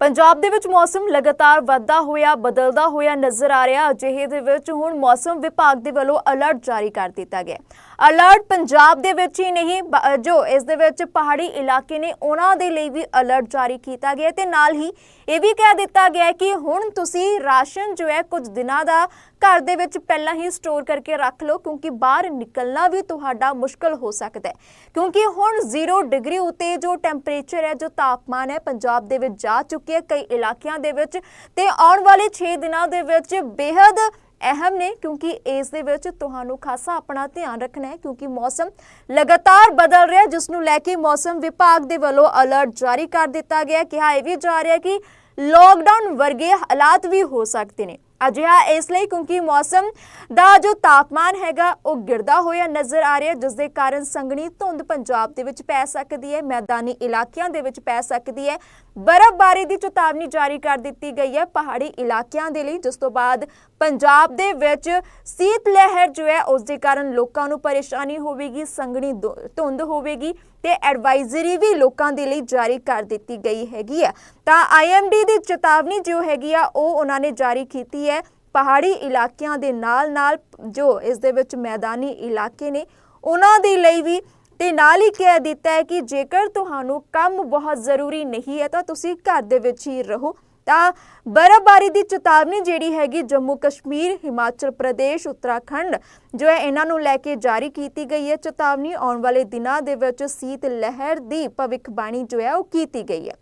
ਪੰਜਾਬ ਦੇ ਵਿੱਚ ਮੌਸਮ ਲਗਾਤਾਰ ਵੱਧਦਾ ਹੋਇਆ, ਬਦਲਦਾ ਹੋਇਆ ਨਜ਼ਰ ਆ ਰਿਹਾ। ਅਜਿਹੇ ਦੇ ਵਿੱਚ ਹੁਣ ਮੌਸਮ ਵਿਭਾਗ ਦੇ ਵੱਲੋਂ ਅਲਰਟ ਜਾਰੀ ਕਰ ਦਿੱਤਾ ਗਿਆ। ਅਲਰਟ ਪੰਜਾਬ ਦੇ ਵਿੱਚ ਹੀ ਨਹੀਂ ਜੋ ਇਸ ਦੇ ਵਿੱਚ ਪਹਾੜੀ ਇਲਾਕੇ ਨੇ, ਉਹਨਾਂ ਦੇ ਲਈ ਵੀ ਅਲਰਟ ਜਾਰੀ ਕੀਤਾ ਗਿਆ ਤੇ ਨਾਲ ਹੀ ਇਹ ਵੀ ਕਹਿ ਦਿੱਤਾ ਗਿਆ ਕਿ ਹੁਣ ਤੁਸੀਂ ਰਾਸ਼ਨ ਜੋ ਹੈ ਕੁਝ ਦਿਨਾਂ ਦਾ ਘਰ ਦੇ ਵਿੱਚ ਪਹਿਲਾਂ ਹੀ ਸਟੋਰ ਕਰਕੇ ਰੱਖ ਲਓ, ਕਿਉਂਕਿ ਬਾਹਰ ਨਿਕਲਣਾ ਵੀ ਤੁਹਾਡਾ ਮੁਸ਼ਕਲ ਹੋ ਸਕਦਾ ਹੈ। ਕਿਉਂਕਿ ਹੁਣ 0 ਡਿਗਰੀ ਉਤੇ ਜੋ ਟੈਂਪਰੇਚਰ ਹੈ, ਜੋ ਤਾਪਮਾਨ ਹੈ, ਪੰਜਾਬ ਦੇ ਵਿੱਚ ਜਾ ਚੁੱਕਿਆ ਕਈ ਇਲਾਕਿਆਂ ਦੇ ਵਿੱਚ ਤੇ ਆਉਣ ਵਾਲੇ 6 ਦਿਨਾਂ ਦੇ ਵਿੱਚ ਬੇहद ਅਹਿਮ ਨੇ ਕਿਉਂਕਿ ਇਸ ਦੇ ਵਿੱਚ ਤੁਹਾਨੂੰ ਖਾਸਾ ਆਪਣਾ ਧਿਆਨ ਰੱਖਣਾ ਹੈ, ਕਿਉਂਕਿ ਮੌਸਮ ਲਗਾਤਾਰ ਬਦਲ ਰਿਹਾ ਜਿਸ ਨੂੰ ਲੈ ਕੇ ਮੌਸਮ ਵਿਭਾਗ ਦੇ ਵੱਲੋਂ ਅਲਰਟ ਜਾਰੀ ਕਰ ਦਿੱਤਾ ਗਿਆ ਕਿਹਾ ਇਹ ਵੀ ਜਾ ਰਿਹਾ ਕਿ ਲੋਕਡਾਊਨ ਵਰਗੇ ਹਾਲਾਤ ਵੀ ਹੋ ਸਕਦੇ ਨੇ। ਅਜਿਹਾ ਇਸ ਲਈ ਕਿਉਂਕਿ ਮੌਸਮ ਦਾ ਜੋ ਤਾਪਮਾਨ ਹੈਗਾ ਉਹ ਗਿਰਦਾ ਹੋਇਆ ਨਜ਼ਰ ਆ ਰਿਹਾ ਹੈ, ਜਿਸ ਦੇ ਕਾਰਨ ਸੰਘਣੀ ਧੁੰਦ ਪੰਜਾਬ ਦੇ ਵਿੱਚ ਪੈ ਸਕਦੀ ਹੈ ਮੈਦਾਨੀ ਇਲਾਕਿਆਂ ਦੇ ਵਿੱਚ ਪੈ ਸਕਦੀ ਹੈ। ਬਰਫ਼ਬਾਰੀ ਦੀ ਚੇਤਾਵਨੀ ਜਾਰੀ ਕਰ ਦਿੱਤੀ ਗਈ ਹੈ ਪਹਾੜੀ ਇਲਾਕਿਆਂ ਦੇ ਲਈ ਜਿਸ ਤੋਂ ਬਾਅਦ ਪੰਜਾਬ ਦੇ ਵਿੱਚ ਸੀਤ ਲਹਿਰ ਜੋ ਹੈ ਉਸ ਦੇ ਕਾਰਨ ਲੋਕਾਂ ਨੂੰ ਪਰੇਸ਼ਾਨੀ ਹੋਵੇਗੀ ਸੰਘਣੀ ਧੁ- ਧੁੰਦ ਹੋਵੇਗੀ ਤੇ ਐਡਵਾਈਜ਼ਰੀ ਵੀ ਲੋਕਾਂ ਦੇ ਲਈ ਜਾਰੀ ਕਰ ਦਿੱਤੀ ਗਈ ਹੈਗੀ ਹੈ। ਤਾਂ ਆਈਐਮਡੀ ਦੀ ਚੇਤਾਵਨੀ ਜੋ ਹੈਗੀ ਆ ਉਹ ਉਹਨਾਂ ਨੇ ਜਾਰੀ ਕੀਤੀ ਹੈ ਪਹਾੜੀ ਇਲਾਕਿਆਂ ਦੇ ਨਾਲ-ਨਾਲ ਜੋ ਇਸ ਦੇ ਵਿੱਚ ਮੈਦਾਨੀ ਇਲਾਕੇ ਨੇ, ਉਹਨਾਂ ਦੇ ਲਈ ਵੀ ਤੇ ਨਾਲ ਹੀ ਕਹਿ ਦਿੱਤਾ ਹੈ ਕਿ ਜੇਕਰ ਤੁਹਾਨੂੰ ਕੰਮ ਬਹੁਤ ਜ਼ਰੂਰੀ ਨਹੀਂ ਹੈ ਤਾਂ ਤੁਸੀਂ ਘਰ ਦੇ ਵਿੱਚ ਹੀ ਰਹੋ। ਤਾਂ ਬਰਫ਼ਬਾਰੀ ਦੀ ਚੇਤਾਵਨੀ ਜਿਹੜੀ ਹੈਗੀ ਜੰਮੂ ਕਸ਼ਮੀਰ, ਹਿਮਾਚਲ ਪ੍ਰਦੇਸ਼, ਉੱਤਰਾਖੰਡ, ਜੋ ਹੈ ਇਹਨਾਂ ਨੂੰ ਲੈ ਕੇ ਜਾਰੀ ਕੀਤੀ ਗਈ ਹੈ। ਚੇਤਾਵਨੀ ਆਉਣ ਵਾਲੇ ਦਿਨਾਂ ਦੇ ਵਿੱਚ ਸੀਤ ਲਹਿਰ ਦੀ ਭਵਿੱਖਬਾਣੀ ਜੋ ਹੈ ਉਹ ਕੀਤੀ ਗਈ ਹੈ।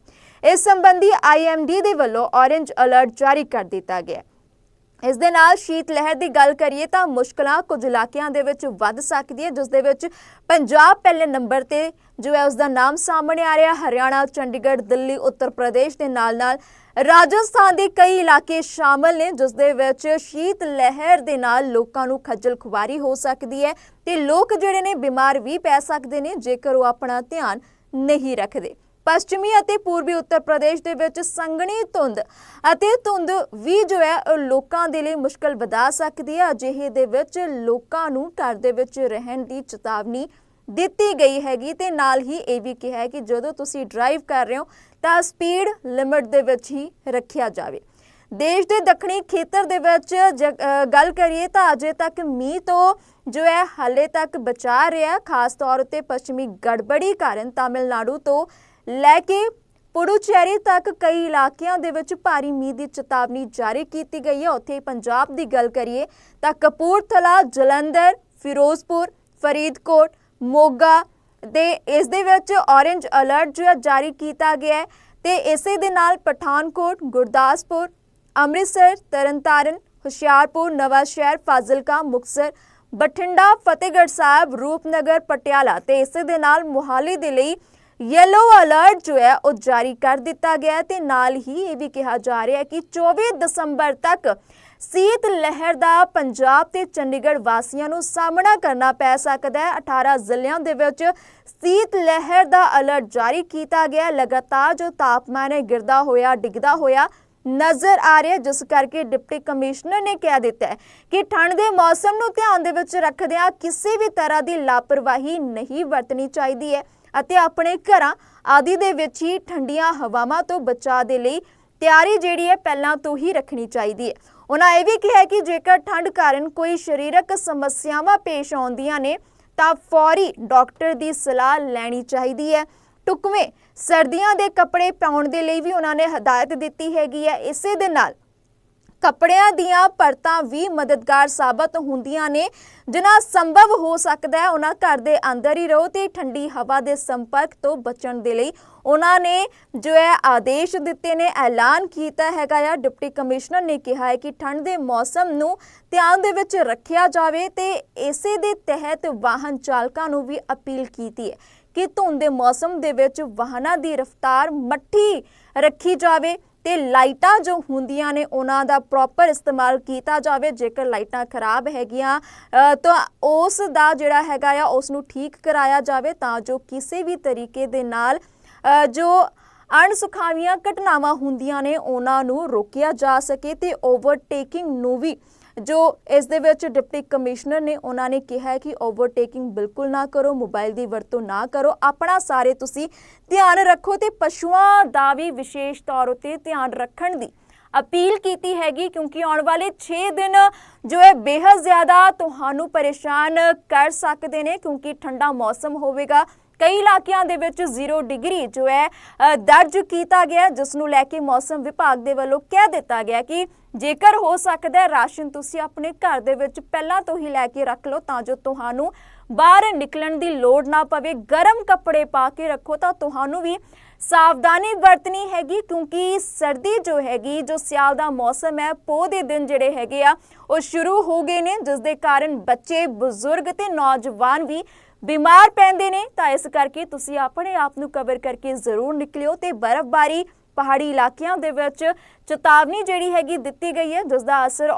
ਇਸ ਸੰਬੰਧੀ ਆਈਐਮਡੀ ਦੇ ਵੱਲੋਂ ਔਰੇਂਜ ਅਲਰਟ ਜਾਰੀ ਕਰ ਦਿੱਤਾ ਗਿਆ ਇਸ ਦੇ ਨਾਲ ਸ਼ੀਤ ਲਹਿਰ ਦੀ ਗੱਲ ਕਰੀਏ ਤਾਂ ਮੁਸ਼ਕਲਾਂ ਕੁਝ ਇਲਾਕਿਆਂ ਦੇ ਵਿੱਚ ਵੱਧ ਸਕਦੀ ਹੈ, ਜਿਸ ਦੇ ਵਿੱਚ ਪੰਜਾਬ ਪਹਿਲੇ ਨੰਬਰ ਤੇ ਜੋ ਹੈ ਉਸ ਦਾ ਨਾਮ ਸਾਹਮਣੇ ਆ ਰਿਹਾ, ਹਰਿਆਣਾ, ਚੰਡੀਗੜ੍ਹ, ਦਿੱਲੀ, ਉੱਤਰ ਪ੍ਰਦੇਸ਼ ਦੇ ਨਾਲ-ਨਾਲ ਰਾਜਸਥਾਨ ਦੇ ਕਈ ਇਲਾਕੇ ਸ਼ਾਮਲ ਨੇ, ਜਿਸ ਦੇ ਵਿੱਚ ਸ਼ੀਤ ਲਹਿਰ ਦੇ ਨਾਲ ਲੋਕਾਂ ਨੂੰ ਖੱਜਲ ਖੁਆਰੀ ਹੋ ਸਕਦੀ ਹੈ ਤੇ ਲੋਕ ਜਿਹੜੇ ਨੇ ਬਿਮਾਰ ਵੀ ਪੈ ਸਕਦੇ ਨੇ, ਜੇਕਰ ਉਹ ਆਪਣਾ ਧਿਆਨ ਨਹੀਂ ਰੱਖਦੇ। ਪੱਛਮੀ ਅਤੇ ਪੂਰਬੀ ਉੱਤਰ ਪ੍ਰਦੇਸ਼ ਦੇ ਵਿੱਚ ਸੰਘਣੀ ਧੁੰਦ ਅਤੇ ਧੁੰਦ ਵੀ ਜੋ ਹੈ ਉਹ ਲੋਕਾਂ ਦੇ ਲਈ ਮੁਸ਼ਕਲ ਵਧਾ ਸਕਦੀ ਹੈ। ਅਜਿਹੇ ਦੇ ਵਿੱਚ ਲੋਕਾਂ ਨੂੰ ਘਰ ਦੇ ਵਿੱਚ ਰਹਿਣ ਦੀ ਚੇਤਾਵਨੀ ਦਿੱਤੀ ਗਈ ਹੈਗੀ ਤੇ ਨਾਲ ਹੀ ਇਹ ਵੀ ਕਿਹਾ ਹੈ ਕਿ ਜਦੋਂ ਤੁਸੀਂ ਡਰਾਈਵ ਕਰ ਰਹੇ ਹੋ, ਤਾਂ ਸਪੀਡ ਲਿਮਿਟ ਦੇ ਵਿੱਚ ਹੀ ਰੱਖਿਆ ਜਾਵੇ। ਦੇਸ਼ ਦੇ ਦੱਖਣੀ ਖੇਤਰ ਦੇ ਵਿੱਚ ਜ- ਗੱਲ ਕਰੀਏ ਤਾਂ ਅਜੇ ਤੱਕ ਮੀਂਹ ਤੋਂ ਜੋ ਹੈ, ਹਾਲੇ ਤੱਕ ਬਚਾ ਰਿਹਾ। ਖਾਸ ਤੌਰ ਉੱਤੇ ਪੱਛਮੀ ਗੜਬੜੀ ਕਾਰਨ ਤਾਮਿਲਨਾਡੂ ਤੋਂ ਲੈ ਕੇ ਪੁਡੂਚੇਰੀ ਤੱਕ ਕਈ ਇਲਾਕਿਆਂ ਦੇ ਵਿੱਚ ਭਾਰੀ ਮੀਂਹ ਦੀ ਚੇਤਾਵਨੀ ਜਾਰੀ ਕੀਤੀ ਗਈ ਹੈ। ਉੱਥੇ ਪੰਜਾਬ ਦੀ ਗੱਲ ਕਰੀਏ ਤਾਂ ਕਪੂਰਥਲਾ, ਜਲੰਧਰ, ਫਿਰੋਜ਼ਪੁਰ, ਫਰੀਦਕੋਟ, ਮੋਗਾ ਦੇ ਇਸ ਦੇ ਵਿੱਚ ਔਰੇਂਜ ਅਲਰਟ ਜੋ ਹੈ ਜਾਰੀ ਕੀਤਾ ਗਿਆ ਹੈ ਤੇ ਇਸੇ ਦੇ ਨਾਲ ਪਠਾਨਕੋਟ, ਗੁਰਦਾਸਪੁਰ, ਅੰਮ੍ਰਿਤਸਰ, ਤਰਨਤਾਰਨ, ਹੁਸ਼ਿਆਰਪੁਰ ਨਵਾਂ ਸ਼ਹਿਰ ਫਾਜ਼ਿਲਕਾ, ਮੁਕਤਸਰ, ਬਠਿੰਡਾ, ਫਤਿਹਗੜ੍ਹ ਸਾਹਿਬ, ਰੂਪਨਗਰ, ਪਟਿਆਲਾ ਤੇ ਇਸੇ ਦੇ ਨਾਲ ਮੁਹਾਲੀ ਦੇ ਲਈ ਯੈਲੋ ਅਲਰਟ ਜੋ ਹੈ ਉਹ ਜਾਰੀ ਕਰ ਦਿੱਤਾ ਗਿਆ ਹੈ ਤੇ ਨਾਲ ਹੀ ਇਹ ਵੀ ਕਿਹਾ ਜਾ ਰਿਹਾ ਹੈ ਕਿ 24 ਦਸੰਬਰ ਤੱਕ ਸੀਤ ਲਹਿਰ ਦਾ ਪੰਜਾਬ ਤੇ ਚੰਡੀਗੜ੍ਹ ਵਾਸੀਆਂ ਨੂੰ ਸਾਹਮਣਾ ਕਰਨਾ ਪੈ ਸਕਦਾ ਹੈ। 18 ਜ਼ਿਲ੍ਹਿਆਂ ਦੇ ਵਿੱਚ ਸੀਤ ਲਹਿਰ ਦਾ ਅਲਰਟ ਜਾਰੀ ਕੀਤਾ ਗਿਆ ਲਗਾਤਾਰ ਜੋ ਤਾਪਮਾਨ ਹੈ, ਗਿਰਦਾ ਹੋਇਆ, ਡਿੱਗਦਾ ਹੋਇਆ ਨਜ਼ਰ ਆ ਰਿਹਾ ਜਿਸ ਕਰਕੇ ਡਿਪਟੀ ਕਮਿਸ਼ਨਰ ਨੇ ਕਹਿ ਦਿੱਤਾ ਕਿ ਠੰਡ ਦੇ ਮੌਸਮ ਨੂੰ ਧਿਆਨ ਦੇ ਵਿੱਚ ਰੱਖਦਿਆਂ ਕਿਸੇ ਵੀ ਤਰ੍ਹਾਂ ਦੀ ਲਾਪਰਵਾਹੀ ਨਹੀਂ ਵਰਤਣੀ ਚਾਹੀਦੀ ਹੈ। ਅਤੇ ਆਪਣੇ ਘਰਾਂ ਆਦਿ ਦੇ ਵਿੱਚ ਹੀ ਠੰਡੀਆਂ ਹਵਾਵਾਂ ਤੋਂ ਬਚਾਅ ਦੇ ਲਈ ਤਿਆਰੀ ਜਿਹੜੀ ਹੈ ਪਹਿਲਾਂ ਤੋਂ ਹੀ ਰੱਖਣੀ ਚਾਹੀਦੀ ਹੈ। ਉਹਨਾਂ ਇਹ ਵੀ ਕਿਹਾ ਕਿ ਜੇਕਰ ਠੰਡ ਕਾਰਨ ਕੋਈ ਸਰੀਰਕ ਸਮੱਸਿਆਵਾਂ ਪੇਸ਼ ਆਉਂਦੀਆਂ ਨੇ, ਤਾਂ ਫੌਰੀ ਡਾਕਟਰ ਦੀ ਸਲਾਹ ਲੈਣੀ ਚਾਹੀਦੀ ਹੈ। ਟੁਕਵੇਂ ਸਰਦੀਆਂ ਦੇ ਕੱਪੜੇ ਪਾਉਣ ਦੇ ਲਈ ਵੀ ਉਹਨਾਂ ਨੇ ਹਦਾਇਤ ਦਿੱਤੀ ਹੈਗੀ ਹੈ। ਇਸੇ ਦੇ ਨਾਲ ਕੱਪੜਿਆਂ ਦੀਆਂ ਪਰਤਾਂ ਵੀ ਮਦਦਗਾਰ ਸਾਬਤ ਹੁੰਦੀਆਂ ਨੇ। ਜਿਨ੍ਹਾਂ ਸੰਭਵ ਹੋ ਸਕਦਾ ਹੈ, ਉਹਨਾਂ ਘਰ ਦੇ ਅੰਦਰ ਹੀ ਰਹੋ ਤੇ ਠੰਡੀ ਹਵਾ ਦੇ ਸੰਪਰਕ ਤੋਂ ਬਚਣ ਦੇ ਲਈ ਉਹਨਾਂ ਨੇ ਜੋ ਹੈ ਆਦੇਸ਼ ਦਿੱਤੇ ਨੇ, ਐਲਾਨ ਕੀਤਾ ਹੈਗਾ ਆ। ਡਿਪਟੀ ਕਮਿਸ਼ਨਰ ਨੇ ਕਿਹਾ ਹੈ ਕਿ ਠੰਡ ਦੇ ਮੌਸਮ ਨੂੰ ਧਿਆਨ ਦੇ ਵਿੱਚ ਰੱਖਿਆ ਜਾਵੇ ਤੇ ਇਸੇ ਦੇ ਤਹਿਤ ਵਾਹਨ ਚਾਲਕਾਂ ਨੂੰ ਵੀ ਅਪੀਲ ਕੀਤੀ ਹੈ ਕਿ ਧੁੰਦ ਦੇ ਮੌਸਮ ਦੇ ਵਿੱਚ ਵਾਹਨਾਂ ਦੀ ਰਫ਼ਤਾਰ ਮੱਠੀ ਰੱਖੀ ਜਾਵੇ। ਤੇ ਲਾਈਟਾਂ ਜੋ ਹੁੰਦੀਆਂ ਨੇ, ਉਹਨਾਂ ਦਾ ਪ੍ਰੋਪਰ ਇਸਤੇਮਾਲ ਕੀਤਾ ਜਾਵੇ। ਜੇਕਰ ਲਾਈਟਾਂ ਖਰਾਬ ਹੈਗੀਆਂ ਤਾਂ ਉਸ ਦਾ ਜਿਹੜਾ ਹੈਗਾ ਆ, ਉਸ ਨੂੰ ਠੀਕ ਕਰਾਇਆ ਜਾਵੇ ਤਾਂ ਜੋ ਕਿਸੇ ਵੀ ਤਰੀਕੇ ਦੇ ਨਾਲ ਜੋ ਅਣਸੁਖਾਵੀਆਂ ਘਟਨਾਵਾਂ ਹੁੰਦੀਆਂ ਨੇ, ਉਹਨਾਂ ਨੂੰ ਰੋਕਿਆ ਜਾ ਸਕੇ ਤੇ ਓਵਰਟੇਕਿੰਗ ਨੂੰ ਵੀ ਜੋ ਇਸ ਦੇ ਵਿੱਚ ਡਿਪਟੀ ਕਮਿਸ਼ਨਰ ਨੇ ਉਹਨਾਂ ਨੇ ਕਿਹਾ ਹੈ ਕਿ ਓਵਰਟੇਕਿੰਗ ਬਿਲਕੁਲ ਨਾ ਕਰੋ, ਮੋਬਾਈਲ ਦੀ ਵਰਤੋਂ ਨਾ ਕਰੋ, ਆਪਣਾ ਸਾਰੇ ਤੁਸੀਂ ਧਿਆਨ ਰੱਖੋ ਤੇ ਪਸ਼ੂਆਂ ਦਾ ਵੀ ਵਿਸ਼ੇਸ਼ ਤੌਰ ਉਤੇ ਧਿਆਨ ਰੱਖਣ ਦੀ ਅਪੀਲ ਕੀਤੀ ਹੈਗੀ ਕਿਉਂਕਿ ਆਉਣ ਵਾਲੇ 6 ਦਿਨ ਜੋ ਹੈ ਬੇਹੱਦ ਜ਼ਿਆਦਾ ਤੁਹਾਨੂੰ ਪਰੇਸ਼ਾਨ ਕਰ ਸਕਦੇ ਨੇ ਕਿਉਂਕਿ ਠੰਡਾ ਮੌਸਮ ਹੋਵੇਗਾ। ਕਈ ਇਲਾਕਿਆਂ ਦੇ ਵਿੱਚ 0 ਡਿਗਰੀ ਜੋ ਹੈ ਅ, ਦਰਜ ਕੀਤਾ ਗਿਆ ਜਿਸ ਨੂੰ ਲੈ ਕੇ ਮੌਸਮ ਵਿਭਾਗ ਦੇ ਵੱਲੋਂ ਕਹਿ ਦਿੱਤਾ ਗਿਆ ਕਿ ਜੇਕਰ ਹੋ ਸਕਦਾ ਹੈ ਰਾਸ਼ਨ ਤੁਸੀਂ ਆਪਣੇ ਘਰ ਦੇ ਵਿੱਚ ਪਹਿਲਾਂ ਤੋਂ ਹੀ ਲੈ ਕੇ ਰੱਖ ਲਓ ਤਾਂ ਜੋ ਤੁਹਾਨੂੰ ਬਾਹਰ ਨਿਕਲਣ ਦੀ ਲੋੜ ਨਾ ਪਵੇ, ਗਰਮ ਕੱਪੜੇ ਪਾ ਕੇ ਰੱਖੋ, ਤਾਂ ਤੁਹਾਨੂੰ ਵੀ ਸਾਵਧਾਨੀ ਵਰਤਣੀ ਹੈਗੀ, ਕਿਉਂਕਿ ਸਰਦੀ ਜੋ ਹੈਗੀ, ਜੋ ਸਿਆਲ ਦਾ ਮੌਸਮ ਹੈ, ਪੋਹ ਦੇ ਦਿਨ ਜਿਹੜੇ ਹੈਗੇ ਆ, ਉਹ ਸ਼ੁਰੂ ਹੋ ਗਏ ਨੇ, ਜਿਸ ਦੇ ਕਾਰਨ ਬੱਚੇ, ਬਜ਼ੁਰਗ ਤੇ ਨੌਜਵਾਨ ਵੀ ਬਿਮਾਰ ਪੈਂਦੇ ਨੇ। ਤਾਂ ਇਸ ਕਰਕੇ ਤੁਸੀਂ ਆਪਣੇ ਆਪ ਨੂੰ ਕਵਰ ਕਰਕੇ ਜ਼ਰੂਰ ਨਿਕਲਿਓ ਤੇ ਬਰਫ਼ਬਾਰੀ ਪਹਾੜੀ ਇਲਾਕਿਆਂ ਦੇ ਵਿੱਚ ਚੇਤਾਵਨੀ ਜਿਹੜੀ ਹੈਗੀ ਦਿੱਤੀ ਗਈ ਹੈ, ਜਿਸ ਦਾ ਅਸਰ